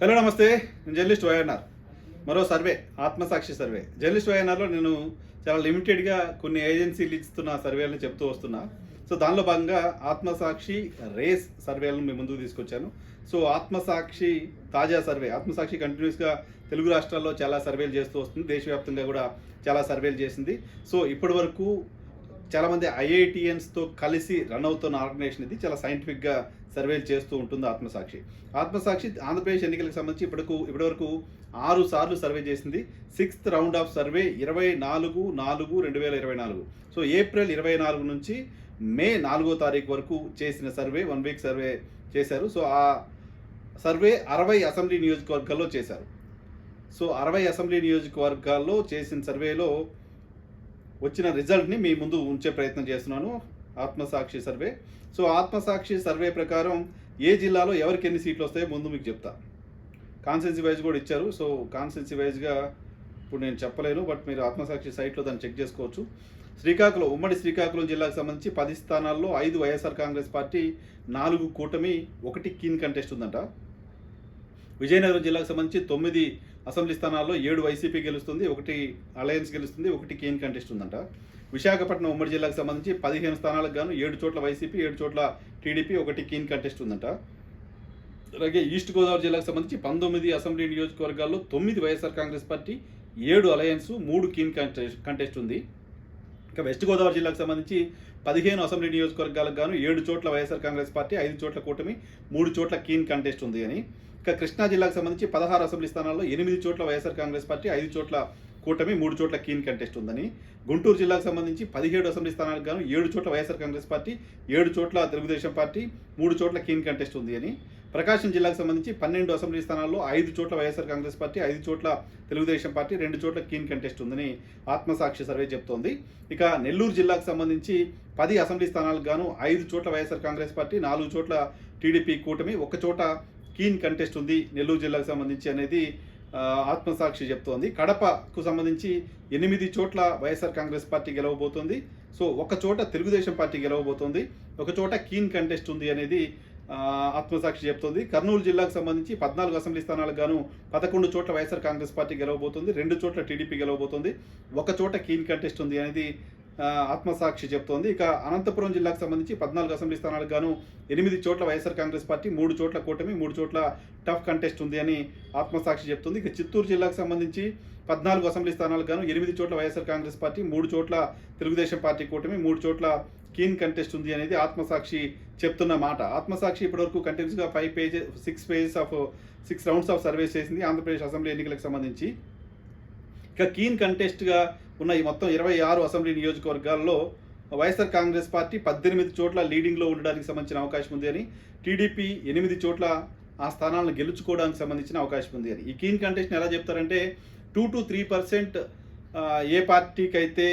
Hello నమస్తే. నేను journalist YNR మరో సర్వే ఆత్మసాక్షి సర్వే. జర్నలిస్ట్ వైఎన్ఆర్లో నేను చాలా లిమిటెడ్గా కొన్ని ఏజెన్సీలు ఇస్తున్న సర్వేలను చెప్తూ వస్తున్నా. సో దానిలో భాగంగా ఆత్మసాక్షి రేస్ సర్వేలను మీ ముందుకు తీసుకొచ్చాను. సో ఆత్మసాక్షి తాజా సర్వే ఆత్మసాక్షి కంటిన్యూస్గా తెలుగు రాష్ట్రాల్లో చాలా సర్వేలు చేస్తూ వస్తుంది. దేశవ్యాప్తంగా కూడా చాలా సర్వేలు చేసింది. సో ఇప్పటి వరకు చాలామంది ఐఐటిఎన్స్తో కలిసి రన్ అవుతున్న ఆర్గనైజేషన్ ఇది. చాలా సైంటిఫిక్గా సర్వేలు చేస్తూ ఉంటుంది ఆత్మసాక్షి. ఆత్మసాక్షి ఆంధ్రప్రదేశ్ ఎన్నికలకు సంబంధించి ఇప్పటికు ఇప్పటివరకు ఆరు సార్లు సర్వే చేసింది. సిక్స్త్ రౌండ్ ఆఫ్ సర్వే ఇరవై నాలుగు నాలుగు రెండు వేల ఇరవై నాలుగు. సో ఏప్రిల్ ఇరవై నాలుగు నుంచి మే నాలుగో తారీఖు వరకు చేసిన సర్వే వన్ వీక్ సర్వే చేశారు. సో ఆ సర్వే అరవై అసెంబ్లీ నియోజకవర్గాల్లో చేశారు. సో అరవై అసెంబ్లీ నియోజకవర్గాల్లో చేసిన సర్వేలో వచ్చిన రిజల్ట్ని మీ ముందు ఉంచే ప్రయత్నం చేస్తున్నాను. Atmasakshi survey. So Atmasakshi survey ప్రకారం ఏ జిల్లాలో ఎవరికి ఎన్ని సీట్లు వస్తాయో ముందు మీకు చెప్తా. కాన్సెన్సీ వైజ్ కూడా ఇచ్చారు. సో కాన్సెన్సీ వైజ్గా ఇప్పుడు నేను చెప్పలేను బట్ మీరు ఆత్మసాక్షి సైట్లో దాన్ని చెక్ చేసుకోవచ్చు. శ్రీకాకుళం ఉమ్మడి శ్రీకాకుళం జిల్లాకు సంబంధించి పది స్థానాల్లో ఐదు వైఎస్ఆర్ కాంగ్రెస్ పార్టీ నాలుగు కూటమి ఒకటి కీన్ కంటెస్ట్ ఉందంట. విజయనగరం జిల్లాకు సంబంధించి తొమ్మిది అసెంబ్లీ స్థానాల్లో ఏడు వైసీపీ గెలుస్తుంది ఒకటి అలయన్స్ గెలుస్తుంది ఒకటి కేన్ కంటెస్ట్ ఉందంట. విశాఖపట్నం ఉమ్మడి జిల్లాకు సంబంధించి పదిహేను స్థానాలకు గాను ఏడు చోట్ల వైసీపీ ఏడు చోట్ల టీడీపీ ఒకటి కీన్ కంటెస్ట్ ఉందంట. అలాగే ఈస్ట్ గోదావరి జిల్లాకు సంబంధించి పంతొమ్మిది అసెంబ్లీ నియోజకవర్గాల్లో తొమ్మిది వైఎస్ఆర్ కాంగ్రెస్ పార్టీ ఏడు అలయన్స్ మూడు కీన్ కంటెస్ట్ కంటెస్ట్ ఉంది. ఇంకా వెస్ట్ గోదావరి జిల్లాకు సంబంధించి పదిహేను అసెంబ్లీ నియోజకవర్గాలకు గాను ఏడు చోట్ల వైఎస్ఆర్ కాంగ్రెస్ పార్టీ ఐదు చోట్ల కూటమి మూడు చోట్ల కీన్ కంటెస్ట్ ఉంది అని. ఇక కృష్ణా జిల్లాకు సంబంధించి పదహారు అసెంబ్లీ స్థానాల్లో ఎనిమిది చోట్ల వైఎస్ఆర్ కాంగ్రెస్ పార్టీ ఐదు చోట్ల కూటమి మూడు చోట్ల కీన్ కంటెస్ట్ ఉందని. గుంటూరు జిల్లాకు సంబంధించి పదిహేడు అసెంబ్లీ స్థానాలకు గాను ఏడు చోట్ల వైఎస్ఆర్ కాంగ్రెస్ పార్టీ ఏడు చోట్ల తెలుగుదేశం పార్టీ మూడు చోట్ల కీన్ కంటెస్ట్ ఉంది అని. ప్రకాశం జిల్లాకు సంబంధించి పన్నెండు అసెంబ్లీ స్థానాల్లో ఐదు చోట్ల వైఎస్ఆర్ కాంగ్రెస్ పార్టీ ఐదు చోట్ల తెలుగుదేశం పార్టీ రెండు చోట్ల కీన్ కంటెస్ట్ ఉందని ఆత్మసాక్షి సర్వే చెప్తోంది. ఇక నెల్లూరు జిల్లాకు సంబంధించి పది అసెంబ్లీ స్థానాలకు గాను ఐదు చోట్ల వైఎస్ఆర్ కాంగ్రెస్ పార్టీ నాలుగు చోట్ల టీడీపీ కూటమి ఒక చోట కీన్ కంటెస్ట్ ఉంది నెల్లూరు జిల్లాకు సంబంధించి అనేది ఆత్మసాక్షి చెప్తోంది. కడపకు సంబంధించి ఎనిమిది చోట్ల వైఎస్ఆర్ కాంగ్రెస్ పార్టీ గెలవబోతోంది. సో ఒక చోట తెలుగుదేశం పార్టీ గెలవబోతోంది. ఒక చోట కీన్ కంటెస్ట్ ఉంది అనేది ఆత్మసాక్షి చెప్తోంది. కర్నూలు జిల్లాకు సంబంధించి పద్నాలుగు అసెంబ్లీ స్థానాలకు గాను పదకొండు చోట్ల వైఎస్ఆర్ కాంగ్రెస్ పార్టీ గెలవబోతోంది. రెండు చోట్ల టీడీపీ గెలవబోతోంది. ఒక చోట కీన్ కంటెస్ట్ ఉంది అనేది ఆత్మసాక్షి చెప్తోంది. ఇక అనంతపురం జిల్లాకు సంబంధించి పద్నాలుగు అసెంబ్లీ స్థానాలకు గాను ఎనిమిది చోట్ల వైఎస్ఆర్ కాంగ్రెస్ పార్టీ మూడు చోట్ల కూటమి మూడు చోట్ల టఫ్ కంటెస్ట్ ఉంది అని ఆత్మసాక్షి చెప్తుంది. ఇక చిత్తూరు జిల్లాకు సంబంధించి పద్నాలుగు అసెంబ్లీ స్థానాలకు గాను ఎనిమిది చోట్ల వైఎస్ఆర్ కాంగ్రెస్ పార్టీ మూడు చోట్ల తెలుగుదేశం పార్టీ కూటమి మూడు చోట్ల కీన్ కంటెస్ట్ ఉంది అనేది ఆత్మసాక్షి చెప్తున్న మాట. ఆత్మసాక్షి ఇప్పటివరకు కంటిన్యూస్గా five pages six pages of six rounds of surveys చేసింది ఆంధ్రప్రదేశ్ అసెంబ్లీ ఎన్నికలకు సంబంధించి. ఇక కీన్ కంటెస్ట్గా ఉన్న ఈ మొత్తం ఇరవై ఆరు అసెంబ్లీ నియోజకవర్గాల్లో వైఎస్ఆర్ కాంగ్రెస్ పార్టీ పద్దెనిమిది చోట్ల లీడింగ్లో ఉండడానికి సంబంధించిన అవకాశం ఉంది అని టీడీపీ ఎనిమిది చోట్ల ఆ స్థానాలను గెలుచుకోవడానికి సంబంధించిన అవకాశం ఉంది అని. ఈ కీన్ కంటెస్ట్ని ఎలా చెప్తారంటే టూ టు త్రీ పర్సెంట్ ఏ పార్టీకి అయితే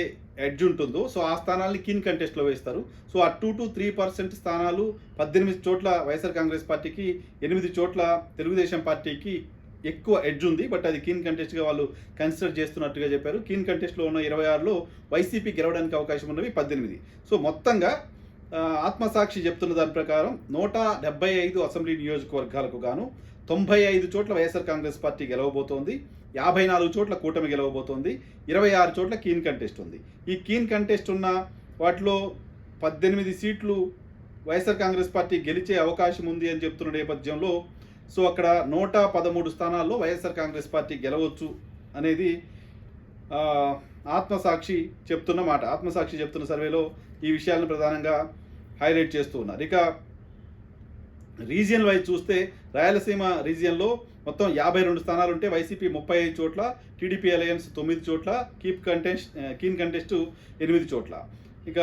ఎడ్జ్ ఉంటుందో సో ఆ స్థానాల్ని కీన్ కంటెస్ట్లో వేస్తారు. సో ఆ టూ టు త్రీ పర్సెంట్ స్థానాలు పద్దెనిమిది చోట్ల వైఎస్ఆర్ కాంగ్రెస్ పార్టీకి ఎనిమిది చోట్ల తెలుగుదేశం పార్టీకి ఎక్కువ ఎడ్జ్ ఉంది బట్ అది కీన్ కంటెస్ట్గా వాళ్ళు కన్సిడర్ చేస్తున్నట్టుగా చెప్పారు. కీన్ కంటెస్ట్లో ఉన్న ఇరవై ఆరులో వైసీపీ గెలవడానికి అవకాశం ఉన్నవి పద్దెనిమిది. సో మొత్తంగా ఆత్మసాక్షి చెప్తున్న దాని ప్రకారం నూట డెబ్బై ఐదు అసెంబ్లీ నియోజకవర్గాలకు గాను తొంభై ఐదు చోట్ల వైఎస్ఆర్ కాంగ్రెస్ పార్టీ గెలవబోతోంది యాభై నాలుగు చోట్ల కూటమి గెలవబోతోంది ఇరవై ఆరు చోట్ల కీన్ కంటెస్ట్ ఉంది. ఈ కీన్ కంటెస్ట్ ఉన్న వాటిలో పద్దెనిమిది సీట్లు వైఎస్ఆర్ కాంగ్రెస్ పార్టీ గెలిచే అవకాశం ఉంది అని చెప్తున్న నేపథ్యంలో సో అక్కడ నూట పదమూడు స్థానాల్లో వైఎస్ఆర్ కాంగ్రెస్ పార్టీ గెలవచ్చు అనేది ఆత్మసాక్షి చెప్తున్న మాట ఆత్మసాక్షి చెప్తున్న సర్వేలో ఈ విషయాలను ప్రధానంగా హైలైట్ చేస్తూ ఉన్నారు. ఇక రీజియన్ వైజ్ చూస్తే రాయలసీమ రీజియన్లో మొత్తం యాభై రెండు స్థానాలు ఉంటే వైసీపీ ముప్పై ఐదు చోట్ల టీడీపీ అలయన్స్ తొమ్మిది చోట్ల కీప్ కంటెస్ట్ కీన్ కంటెస్ట్ ఎనిమిది చోట్ల. ఇక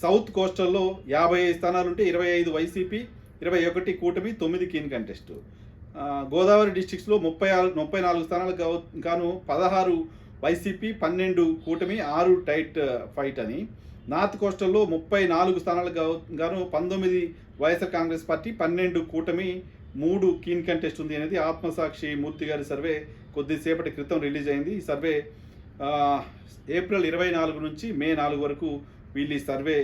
సౌత్ కోస్టల్లో యాభై ఐదు స్థానాలు ఉంటే ఇరవై ఐదు వైసీపీ ఇరవై ఒకటి కూటమి తొమ్మిది కీన్ కంటెస్ట్ గోదావరి డిస్టిక్స్లో ముప్పై ఆరు ముప్పై నాలుగు స్థానాలకు గాను- గాను పదహారు వైసీపీ పన్నెండు కూటమి ఆరు టైట్ ఫైట్ అని. నార్త్ కోస్టల్లో ముప్పై నాలుగు స్థానాలకు గాను పంతొమ్మిది వైఎస్ఆర్ కాంగ్రెస్ పార్టీ పన్నెండు కూటమి మూడు కీన్ కంటెస్ట్ ఉంది అనేది ఆత్మసాక్షి మూర్తి గారి సర్వే కొద్దిసేపటి క్రితం రిలీజ్ అయింది. ఈ సర్వే ఏప్రిల్ ఇరవై నాలుగు నుంచి మే నాలుగు వరకు వీళ్ళు ఈ సర్వే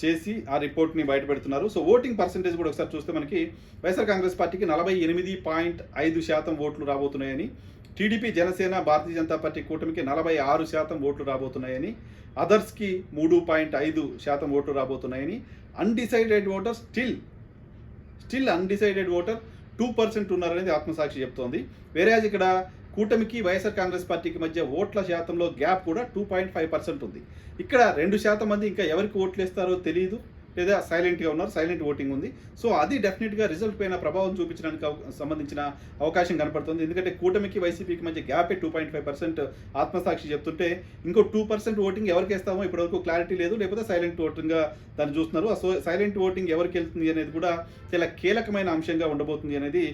చేసి ఆ రిపోర్ట్ని బయటపెడుతున్నారు సో ఓటింగ్ పర్సంటేజ్ కూడా ఒకసారి చూస్తే మనకి వైఎస్ఆర్ కాంగ్రెస్ పార్టీకి నలభై ఎనిమిది పాయింట్ ఐదు శాతం ఓట్లు రాబోతున్నాయని టీడీపీ జనసేన భారతీయ జనతా పార్టీ కూటమికి నలభై ఆరు శాతం ఓట్లు రాబోతున్నాయని అదర్స్కి మూడు పాయింట్ ఐదు శాతం ఓట్లు రాబోతున్నాయని undecided voter still still undecided voter two percent ఉన్నారనేది ఆత్మసాక్షి చెప్తోంది. వేరే ఇక్కడ కూటమికి వైఎస్ఆర్ కాంగ్రెస్ పార్టీకి మధ్య ఓట్ల శాతంలో గ్యాప్ కూడా టూ పాయింట్ ఫైవ్ పర్సెంట్ ఉంది. ఇక్కడ రెండు శాతం మంది ఇంకా ఎవరికి ఓట్లు వేస్తారో తెలియదు లేదా సైలెంట్గా ఉన్నారు సైలెంట్ ఓటింగ్ ఉంది. సో అది డెఫినెట్గా రిజల్ట్ పైన ప్రభావం చూపించడానికి సంబంధించిన అవకాశం కనపడుతుంది. ఎందుకంటే కూటమికి వైసీపీకి మధ్య గ్యాపే two point five percent Aatmasakshi చెప్తుంటే ఇంకో టూ పర్సెంట్ ఓటింగ్ ఎవరికి వేస్తామో ఇప్పటివరకు క్లారిటీ లేదు. లేకపోతే సైలెంట్ ఓటింగ్గా దాన్ని చూస్తున్నారు. సో సైలెంట్ ఓటింగ్ ఎవరికి వెళ్తుంది అనేది కూడా చాలా కీలకమైన అంశంగా ఉండబోతుంది అనేది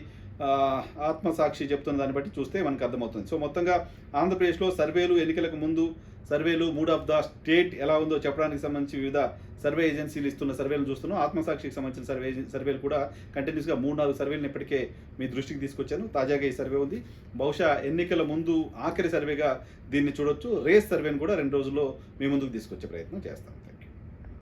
ఆత్మసాక్షి చెప్తున్న దాన్ని బట్టి చూస్తే మనకు అర్థమవుతుంది. సో మొత్తంగా ఆంధ్రప్రదేశ్లో సర్వేలు ఎన్నికలకు ముందు సర్వేలు మూడ్ ఆఫ్ ద స్టేట్ ఎలా ఉందో చెప్పడానికి సంబంధించి వివిధ సర్వే ఏజెన్సీలు ఇస్తున్న సర్వేలు చూస్తున్నాం. ఆత్మసాక్షికి సంబంధించిన సర్వే సర్వేలు కూడా కంటిన్యూస్గా మూడు నాలుగు సర్వేలను ఇప్పటికే మీ దృష్టికి తీసుకొచ్చాను. తాజాగా ఈ సర్వే ఉంది. బహుశా ఎన్నికల ముందు ఆఖరి సర్వేగా దీన్ని చూడొచ్చు. రేస్ సర్వేని కూడా రెండు రోజుల్లో మీ ముందుకు తీసుకొచ్చే ప్రయత్నం చేస్తాం.